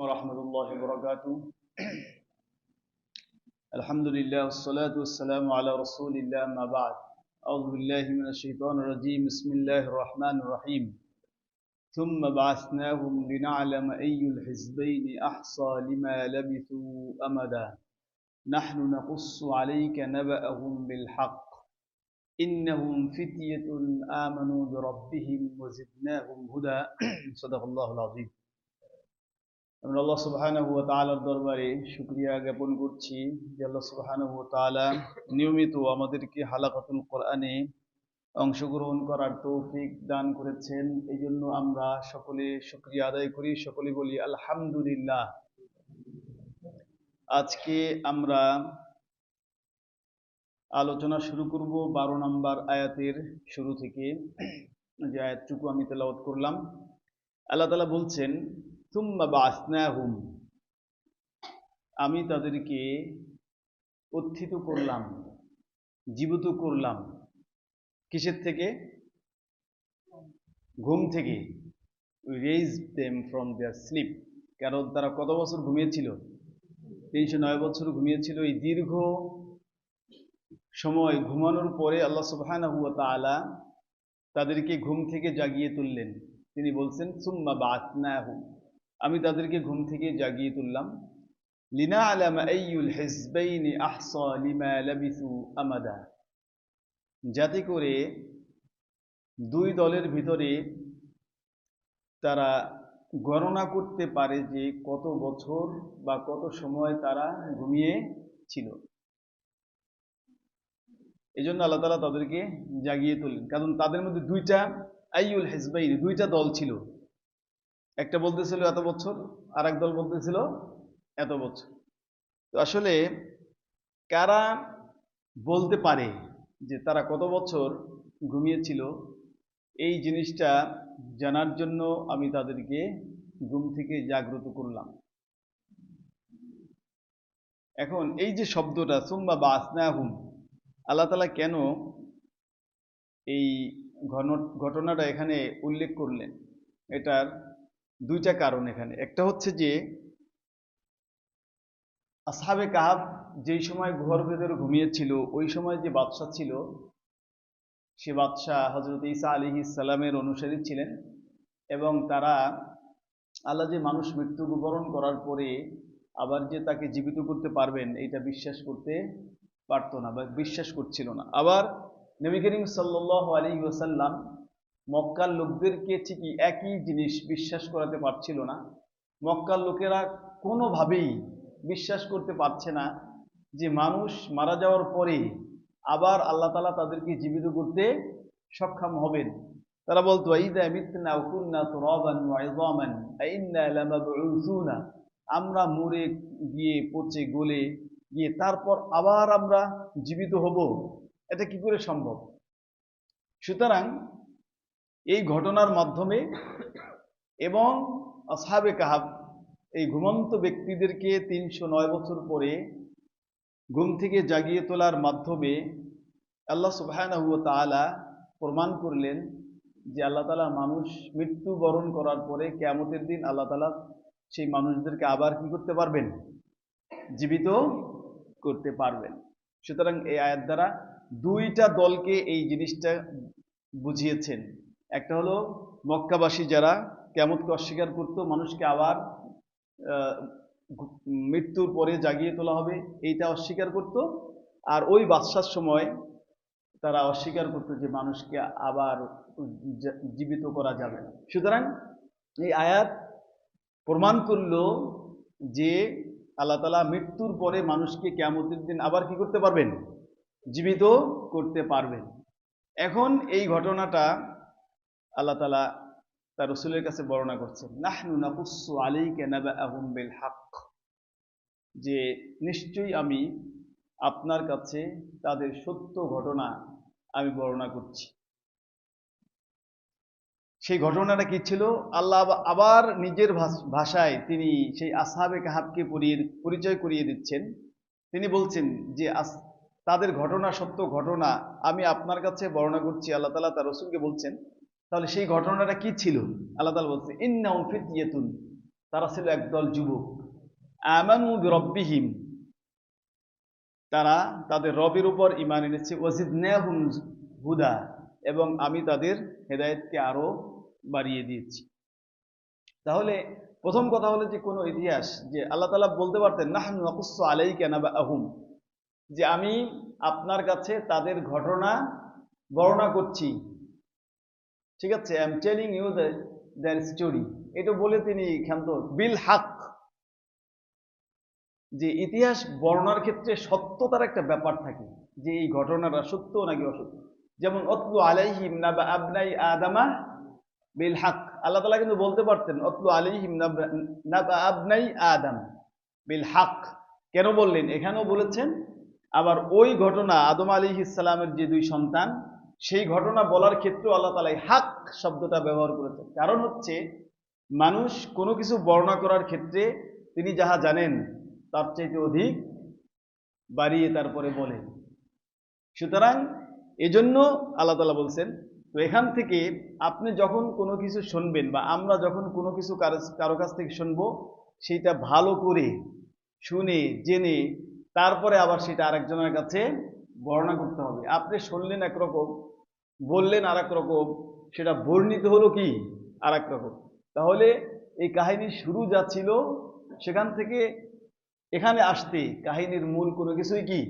ورحمة الله وبركاته. الحمد لله والصلاة والسلام على رسول الله ما بعد. أعوذ بالله من الشيطان الرجيم. بسم الله الرحمن الرحيم. ثم بعثناهم لنعلم أي الحزبين أحصى لما لبثوا أمدا. نحن نقص عليك نبأهم بالحق. إنهم فتية آمنوا بربهم وزدناهم هدى. صدق الله العظيم. আমরা আল্লাহ সুবহানাহু ওয়া তাআলার দরবারে শুকরিয়া জ্ঞাপন করছি যে আল্লাহ সুবহানাহু তাআলা নিয়মিত আমাদেরকে হালাকাতুল কোরআনে অংশগ্রহণ করার তৌফিক দান করেছেন। এই জন্য আমরা সকলে শুকরিয়া আদায় করি। সকলে বলি আলহামদুলিল্লাহ। আজকে আমরা আলোচনা শুরু করব বারো নম্বর আয়াতের শুরু থেকে। যে আয়াতটুকু আমি তেলাওয়াত করলাম। আল্লাহ তালা বলছেন তুম্মা বাসনাহুম আমি তাদেরকে উত্থিত করলাম, জীবিত করলাম। কিসের থেকে? ঘুম থেকে। Raise them from their sleep কারণ তারা কত বছর ঘুমিয়েছিল? তিনশো নয় বছর ঘুমিয়েছিল। এই দীর্ঘ সময় ঘুমানোর পরে আল্লাহ সুবহানাহু ওয়া তাআলা তাদেরকে ঘুম থেকে জাগিয়ে তুললেন। তিনি বলছেন সুম্মা বাসনাহুম আমি তাদেরকে ঘুম থেকে জাগিয়ে তুললাম। লিনা আলামা আইয়ুল হিজবাইনি আহসা লিমা লাবিসু আমাদা। যাতে করে দুই দলের ভিতরে তারা গণনা করতে পারে যে কত বছর বা কত সময় তারা ঘুমিয়ে ছিল। এই জন্য আল্লাহ তালা তাদেরকে জাগিয়ে তুললেন। কারণ তাদের মধ্যে দুইটা আইউল হেজবাইন দুইটা দল ছিল। একটা বলতেছিল এত বছর আর এক দল বলতেছিল এত বছর। তো আসলে কারা বলতে পারে যে তারা কত বছর ঘুমিয়েছিল, এই জিনিসটা জানার জন্য আমি তাদেরকে ঘুম থেকে জাগ্রত করলাম। এখন এই যে শব্দটা সুম্বা বা আসনাহুম আল্লাহ তালা কেন এই ঘটনাটা এখানে উল্লেখ করলেন? এটার দুইটা কারণ এখানে। একটা হচ্ছে যে আসাবে কাহাব যেই সময় গুহর ভেতরে ঘুমিয়েছিল, ওই সময় যে বাদশাহ ছিল, সে বাদশাহ হজরত ইসা আলী ইসালামের অনুসারী ছিলেন এবং তারা আল্লাহ যে মানুষ মৃত্যুবরণ করার পরে আবার যে তাকে জীবিত করতে পারবেন এটা বিশ্বাস করতে পারত না বা বিশ্বাস করছিল না। আবার নবী করিম সাল্লাহ আলী ওসাল্লাম মক্কার লোকদেরকে ঠিকই একই জিনিস বিশ্বাস করাতে পারছিল না। মক্কার লোকেরা কোনোভাবেই বিশ্বাস করতে পারছে না যে মানুষ মারা যাওয়ার পরে আবার আল্লাহ তালা তাদেরকে জীবিত করতে সক্ষম হবেন। তারা বলতো আমরা মরে গিয়ে, পচে গলে গিয়ে তারপর আবার আমরা জীবিত হব। এটা কি করে সম্ভব? সুতরাং এই ঘটনার মাধ্যমে এবং আসাবে কাহাব, এই ঘুমন্ত ব্যক্তিদেরকে তিনশো নয় বছর পরে ঘুম থেকে জাগিয়ে তোলার মাধ্যমে আল্লাহ সুবাহ তালা প্রমাণ করলেন যে আল্লাহ তালা মানুষ মৃত্যুবরণ করার পরে কেমতের দিন আল্লাহ তালা সেই মানুষদেরকে আবার কি করতে পারবেন? জীবিত করতে পারবেন। সুতরাং এই আয়াত দ্বারা দুইটা দলকে এই জিনিসটা বুঝিয়েছেন। একটা হলো মক্কাবাসী যারা কেমতকে অস্বীকার করত, মানুষকে আবার মৃত্যুর পরে জাগিয়ে তোলা হবে, এইটা অস্বীকার করত। আর ওই বাদশার সময় তারা অস্বীকার করতো যে মানুষকে আবার জীবিত করা যাবে সুতরাং এই আয়াত প্রমাণ করল যে আল্লাহ তালা মৃত্যুর পরে মানুষকে কেমতের দিন আবার কি করতে পারবেন? জীবিত করতে পারবেন। এখন এই ঘটনাটা আল্লাহ তালা তার রসুলের কাছে বর্ণনা করছেন, নাহনু নাকুসু আলাইকে নাবা আহুম বিল হক যে নিশ্চয়ই আমি আপনার কাছে তাদের সত্য ঘটনা আমি বর্ণনা করছি। সেই ঘটনাটা কি ছিল? আল্লাহ আবার নিজের ভাষায় তিনি সেই আসহাবে কাহাবকে পরিচয় করিয়ে দিচ্ছেন। তিনি বলছেন যে তাদের ঘটনা সত্য ঘটনা আমি আপনার কাছে বর্ণনা করছি আল্লাহ তালা তার রসুলকে বলছেন তাহলে সেই ঘটনাটা কি ছিল? আল্লাহ তালা বলছে ফিতিয়াতুন তারা ছিল একদল যুবক। আমানু রব্বিহিম তারা তাদের রবের উপর ইমান এনেছে। ওয়াজিদনাহুম হুদা। এবং আমি তাদের হেদায়েতকে আরও বাড়িয়ে দিয়েছি। তাহলে প্রথম কথা হলো যে কোনো ইতিহাস যে আল্লাহ তালা বলতে পারতেন, নাহন আলাই কেনা বা আহুম যে আমি আপনার কাছে তাদের ঘটনা বর্ণনা করছি। ঠিক আছে I am telling you their story এটা বলে তিনি ক্ষান্ত। বিল হাক। যে ইতিহাস বর্ণার ক্ষেত্রে সত্যতার একটা ব্যাপার থাকে, যে এই ঘটনাটা সত্য নাকি অসত্য। যেমন, অতলু আলাইহিম আবনাই আদামা বিল হাক। আল্লাহ তালা কিন্তু বলতে পারতেন, অতলু আলাইহিম আবনাই আদাম বিল হাক। কেন বললেন? এখানেও বলেছেন, আবার ওই ঘটনা আদম আলী ইসলামের যে দুই সন্তান সেই ঘটনা বলার ক্ষেত্রেও আল্লাহ তালা এই হাক শব্দটা ব্যবহার করেছেন। কারণ হচ্ছে, মানুষ কোনো কিছু বর্ণনা করার ক্ষেত্রে তিনি যাহা জানেন, তার চাইতে অধিক বাড়িয়ে তারপরে বলেন। সুতরাং এজন্য আল্লাহ তালা বলছেন, তো এখান থেকে আপনি যখন কোনো কিছু শুনবেন বা আমরা যখন কোনো কিছু কারও কাছ থেকে শুনব, সেটা ভালো করে শুনে, জেনে, তারপরে আবার সেটা আরেকজনের কাছে বর্ণনা করতে হবে। আপনি শুনলেন একরকম বললেন আর রকম, সেটা বর্ণিত হলো কি? আর রকম। তাহলে এই কাহিনীর শুরু যা ছিল, সেখান থেকে এখানে আসতে কাহিনীর মূল কোনো কিছুই কি?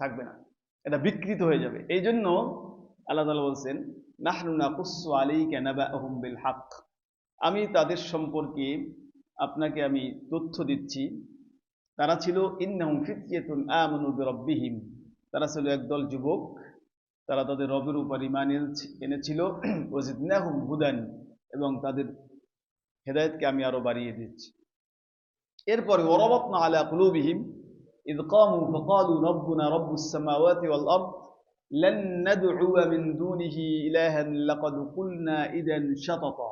থাকবে না। এটা বিকৃত হয়ে যাবে। এই জন্য আল্লাহ তালা বলছেন নাহনুনা কুসু আলী কেনাবা বিল হাক আমি তাদের সম্পর্কে আপনাকে আমি তথ্য দিচ্ছি। তারা ছিল ইন্নাহুম ফিতইয়াতুন আমানু বিরাব্বিহিম তারা ছিল একদল যুবক তারা তাদের রবের উপর ইমান এনেছি- এনেছিল ওয়াজিদনাহুম হুদান এবং তাদের হেদায়েতকে আমি আরো বাড়িয়ে দিচ্ছি এরপরে ওরাবাতনা আলা কুলুবিহিম إذ قاموا فقالوا ربنا رب السماوات والأرض لن ندعو من دونه إلها لقد قلنا إذا شططا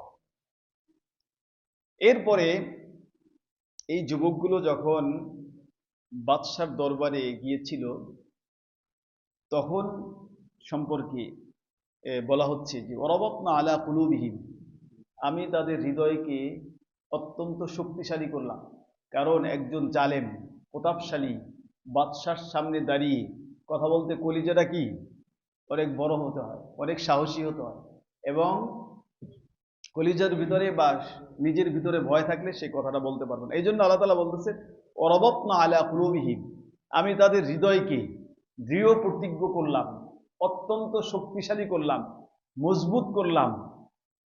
এরপরে এই যুবকগুলো যখন বাদশার দরবারে গিয়েছিল, তখন সম্পর্কে বলা হচ্ছে যে অরবত্ন আলা কুলুবিহীন আমি তাদের হৃদয়কে অত্যন্ত শক্তিশালী করলাম। কারণ একজন জালেম, প্রতাপশালী, বাদশার সামনে দাঁড়িয়ে কথা বলতে কলিজাটা কি? অনেক বড় হতে হয়, অনেক সাহসী হতে হয়। এবং কলিজার ভিতরে বা নিজের ভিতরে ভয় থাকলে সে কথাটা বলতে পারবে না। এই জন্য আল্লাহ তালা বলতেছে অরবত্ন আলা কুলুবিহীন আমি তাদের হৃদয়কে দৃঢ় প্রতিজ্ঞ করলাম, অত্যন্ত শক্তিশালী করলাম, মজবুত করলাম।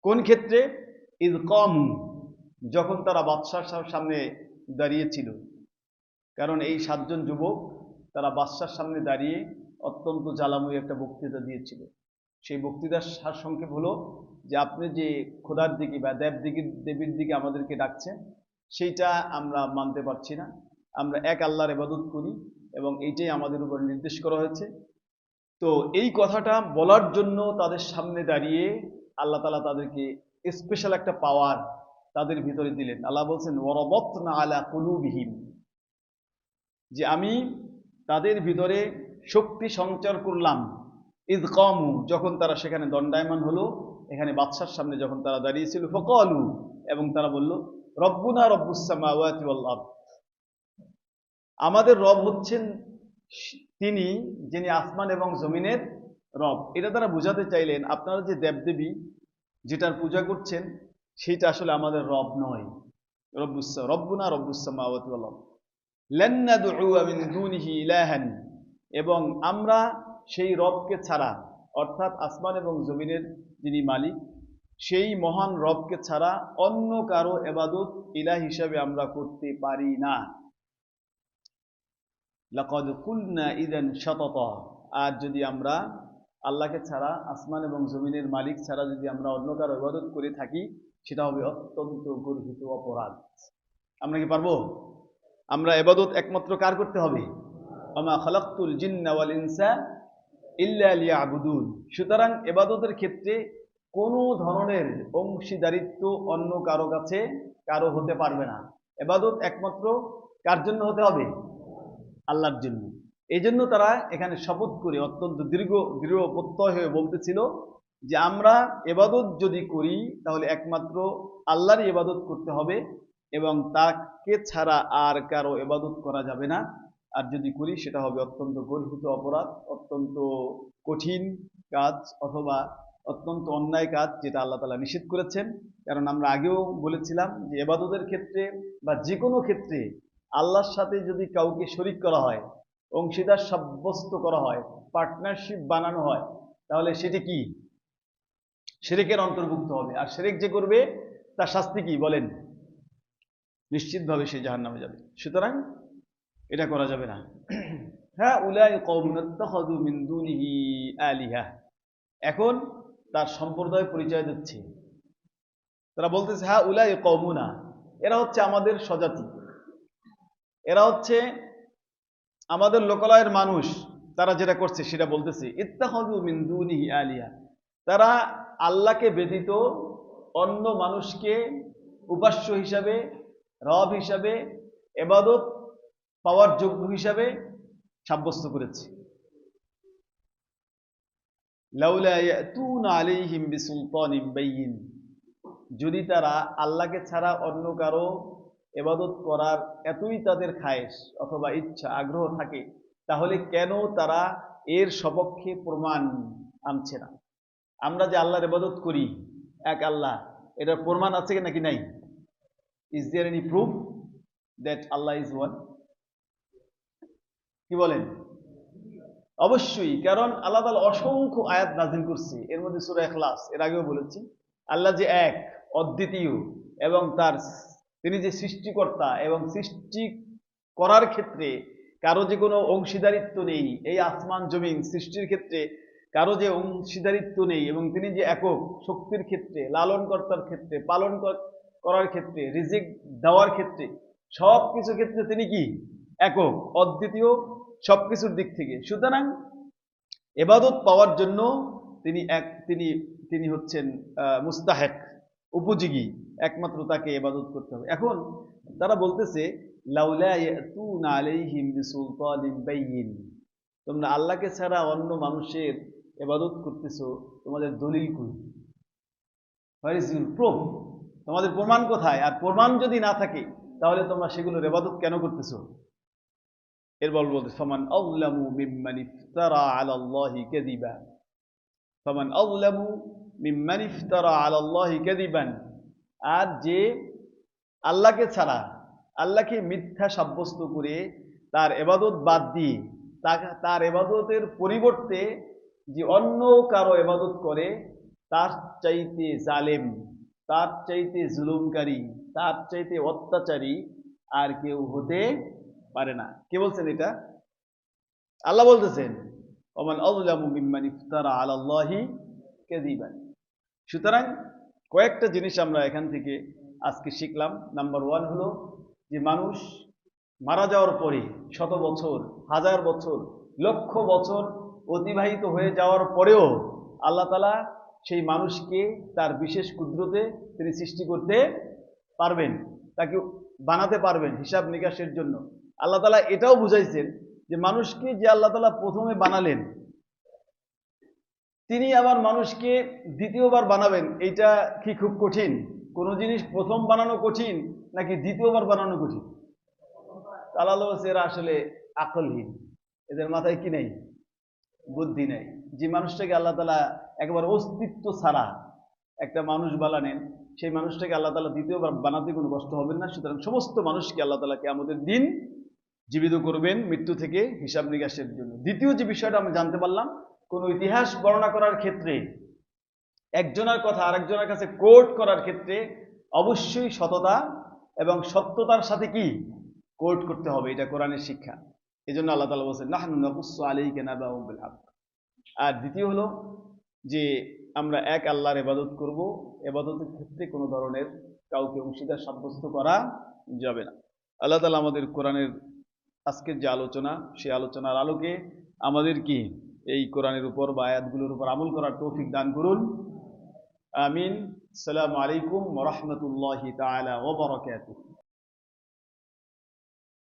কোন ক্ষেত্রে? ইদ কম, যখন তারা বাদশার সামনে দাঁড়িয়েছিল। কারণ এই সাতজন যুবক তারা বাদশার সামনে দাঁড়িয়ে অত্যন্ত জ্বালাময়ী একটা বক্তৃতা দিয়েছিল। সেই বক্তৃতার সার সংক্ষেপ হলো যে আপনি যে খোদার দিকে বা দেব দিকে, দেবীর দিকে আমাদেরকে ডাকছেন, সেইটা আমরা মানতে পারছি না। আমরা এক আল্লাহর এবাদত করি এবং এইটাই আমাদের উপর নির্দেশ করা হয়েছে। তো এই কথাটা বলার জন্য তাদের সামনে দাঁড়িয়ে আল্লাহ তালা তাদেরকে স্পেশাল একটা পাওয়ার তাদের ভিতরে দিলেন। আল্লাহ বলছেন ওরবত না আলা কুলুবিহীন যে আমি তাদের ভিতরে শক্তি সঞ্চার করলাম। ইদ কমু, যখন তারা সেখানে দণ্ডায়মান হলো, এখানে বাদশার সামনে যখন তারা দাঁড়িয়েছিল, ফকলু, এবং তারা বলল, রব্বুনা রব্বুসামাওয়াতি ওয়াল আমাদের রব হচ্ছেন তিনি, যিনি আসমান এবং জমিনের রব। এটা তারা বুঝাতে চাইলেন, আপনারা যে দেবদেবী যেটার পূজা করছেন, সেটা আসলে আমাদের রব নয়। রব্বুসা, রব্বুনা রব্বুসামাওয়াতি ওয়াল আরদ। লান নাদউয়া দুনিহি ইলাহান। এবং আমরা সেই রবকে ছাড়া, অর্থাৎ আসমান এবং জমিনের যিনি মালিক, সেই মহান রবকে ছাড়া অন্য কারও এবাদত ইলাহ হিসাবে আমরা করতে পারি না। লাকাদ কুলনা ইদান আর যদি আমরা আল্লাহকে ছাড়া, আসমান এবং জমিনের মালিক ছাড়া যদি আমরা অন্য কারও ইবাদত করে থাকি, সেটা হবে অত্যন্ত গর্হিত অপরাধ। আমরা কি পারব? আমরা এবাদত একমাত্র কার করতে হবে? আমা খালাক্তুল জিন্না ওয়াল ইনসা ইল্লা লিয়াবুদুন। সুতরাং এবাদতের ক্ষেত্রে কোনো ধরনের অংশীদারিত্ব অন্য কারও কাছে কারও হতে পারবে না। এবাদত একমাত্র কার জন্য হতে হবে? আল্লাহর জন্য। এই জন্য তারা এখানে শপথ করে অত্যন্ত দীর্ঘ, দৃঢ় প্রত্যয় হয়ে বলতেছিল যে আমরা এবাদত যদি করি, তাহলে একমাত্র আল্লাহরই এবাদত করতে হবে এবং তাকে ছাড়া আর কারও এবাদত করা যাবে না। আর যদি করি, সেটা হবে অত্যন্ত গর্হিত অপরাধ, অত্যন্ত কঠিন কাজ অথবা অত্যন্ত অন্যায় কাজ, যেটা আল্লাহ তালা নিষেধ করেছেন। কারণ আমরা আগেও বলেছিলাম যে এবাদতের ক্ষেত্রে বা যে কোনো ক্ষেত্রে আল্লাহর সাথে যদি কাউকে শরিক করা হয় অংশীদার সাব্যস্ত করা হয়, পার্টনারশিপ বানানো হয়, তাহলে সেটি কি? সেরেকের অন্তর্ভুক্ত হবে। আর সেরেক যে করবে, তার শাস্তি কি? বলেন। নিশ্চিতভাবে সে জাহান নামে যাবে। সুতরাং এটা করা যাবে না। হ্যাঁ উলাই কৌমনত্তাহদু মিন্দুনিহি আলিহা। এখন তার সম্প্রদায় পরিচয় দিচ্ছে। তারা বলতেছে হ্যাঁ উলাই কৌমুনা এরা হচ্ছে আমাদের স্বজাতি। এরা হচ্ছে আমাদের লোকালয়ের মানুষ। তারা যেটা করছে, সেটা বলতেছে ইত্তাহদু মিন্দুনিহি আলিয়া তারা আল্লাহকে ব্যতীত অন্য মানুষকে উপাস্য হিসাবে, রব হিসাবে, এবাদত পাওয়ার যোগ্য হিসাবে সাব্যস্ত করেছে। যদি তারা আল্লাহকে ছাড়া অন্য কারও এবাদত করার এতই তাদের খায়েশ অথবা ইচ্ছা, আগ্রহ থাকে, তাহলে কেন তারা এর সপক্ষে প্রমাণ আনছে না? আমরা যে আল্লাহর এবাদত করি, এক আল্লাহ, এটার প্রমাণ আছে নাকি নাই? Is there any proof that Allah is one কি বলেন? অবশ্যই, কারণ আল্লাহ তালা অসংখ্য আয়াত নাজিল করছে। এর মধ্যে সুরা এখলাস এর আগেও বলেছি। আল্লাহ যে এক, অদ্বিতীয়, এবং তার তিনি যে সৃষ্টিকর্তা এবং সৃষ্টি করার ক্ষেত্রে কারও যে কোনো অংশীদারিত্ব নেই, এই আসমান জমিন সৃষ্টির ক্ষেত্রে কারও যে অংশীদারিত্ব নেই, এবং তিনি যে একক শক্তির ক্ষেত্রে লালন কর্তার ক্ষেত্রে, পালন করার ক্ষেত্রে, রিজিক দেওয়ার ক্ষেত্রে সব কিছু ক্ষেত্রে তিনি কি? একক, অদ্বিতীয় সব কিছুর দিক থেকে। সুতরাং এবাদত পাওয়ার জন্য তিনি এক, তিনি তিনি হচ্ছেন মুস্তাহেক, উপযোগী। একমাত্র তাকে এবাদত করতে হবে। এখন তারা বলতেছে তোমরা আল্লাহকে ছাড়া অন্য মানুষের এবাদত করতেছ, তোমাদের দলিল কই প্রুফ তোমাদের প্রমাণ কোথায়? আর প্রমাণ যদি না থাকে, তাহলে তোমরা সেগুলোর এবাদত কেন করতেছো? এর বল বলতে সমান আউলামু মিম্মান ইফতারা আলাল্লাহি কাযিবা সমান আউলামু মিম্মান ইফতারা আলাল্লাহি কাযিবান। আর যে আল্লাহকে ছাড়া, আল্লাহকে মিথ্যা সাব্যস্ত করে তার এবাদত বাদ দিয়ে তার এবাদতের পরিবর্তে যে অন্য কারও এবাদত করে, তার চাইতে জালেম, তার চাইতে জুলুমকারী, তার চাইতে অত্যাচারী আর কেউ হতে পারে না। কে বলছেন এটা? আল্লাহ বলতেছেন সুতরাং কয়েকটা জিনিস আমরা এখান থেকে আজকে শিখলাম। নাম্বার ওয়ান হলো যে মানুষ মারা যাওয়ার পরে শত বছর, হাজার বছর, লক্ষ বছর অতিবাহিত হয়ে যাওয়ার পরেও আল্লাহ তালা সেই মানুষকে তার বিশেষ কুদরতে তিনি সৃষ্টি করতে পারবেন, তাকে বানাতে পারবেন হিসাব নিকাশের জন্য। আল্লাহ তালা এটাও বুঝাইছেন যে মানুষকে যে আল্লাহ তালা প্রথমে বানালেন, তিনি আবার মানুষকে দ্বিতীয়বার বানাবেন, এইটা কি খুব কঠিন? কোনো জিনিস প্রথম বানানো কঠিন নাকি দ্বিতীয়বার বানানো কঠিন? আল্লাহ এরা আসলে আকলহীন, এদের মাথায় কি নেই? বুদ্ধি নেই। যে মানুষটাকে আল্লাহ তালা একবার অস্তিত্ব ছাড়া একটা মানুষ বানানেন সেই মানুষটাকে আল্লাহ তালা দ্বিতীয়বার বানাতে কোনো কষ্ট হবে না। সুতরাং সমস্ত মানুষকে আল্লাহ তালাকে আমাদের দিন জীবিত করবেন মৃত্যু থেকে হিসাব নিকাশের জন্য। দ্বিতীয় যে বিষয়টা আমি জানতে পারলাম, কোন ইতিহাস বর্ণনা করার ক্ষেত্রে, একজনের কথা আরেকজনের কাছে কোর্ট করার ক্ষেত্রে অবশ্যই সততা এবং সত্যতার সাথে কি? কোর্ট করতে হবে, এটা কোরআনের শিক্ষা। এই জন্য আল্লাহ তালা বলছেন নাহনুসু আলী কেনাবা আর দ্বিতীয় হলো যে, আমরা এক আল্লাহর এবাদত করব এবাদতের ক্ষেত্রে কোনো ধরনের কাউকে অংশীদার সাব্যস্ত করা যাবে না। আল্লাহ তালা আমাদের কোরআনের আজকের যে আলোচনা সেই আলোচনার আলোকে আমাদের কি এই কোরআনের উপর বা আয়াতগুলোর উপর আমল করার তৌফিক দান করুন। আমিন। সালাম আলাইকুম রহমতুল্লাহ তালা ওবরাকাতুহ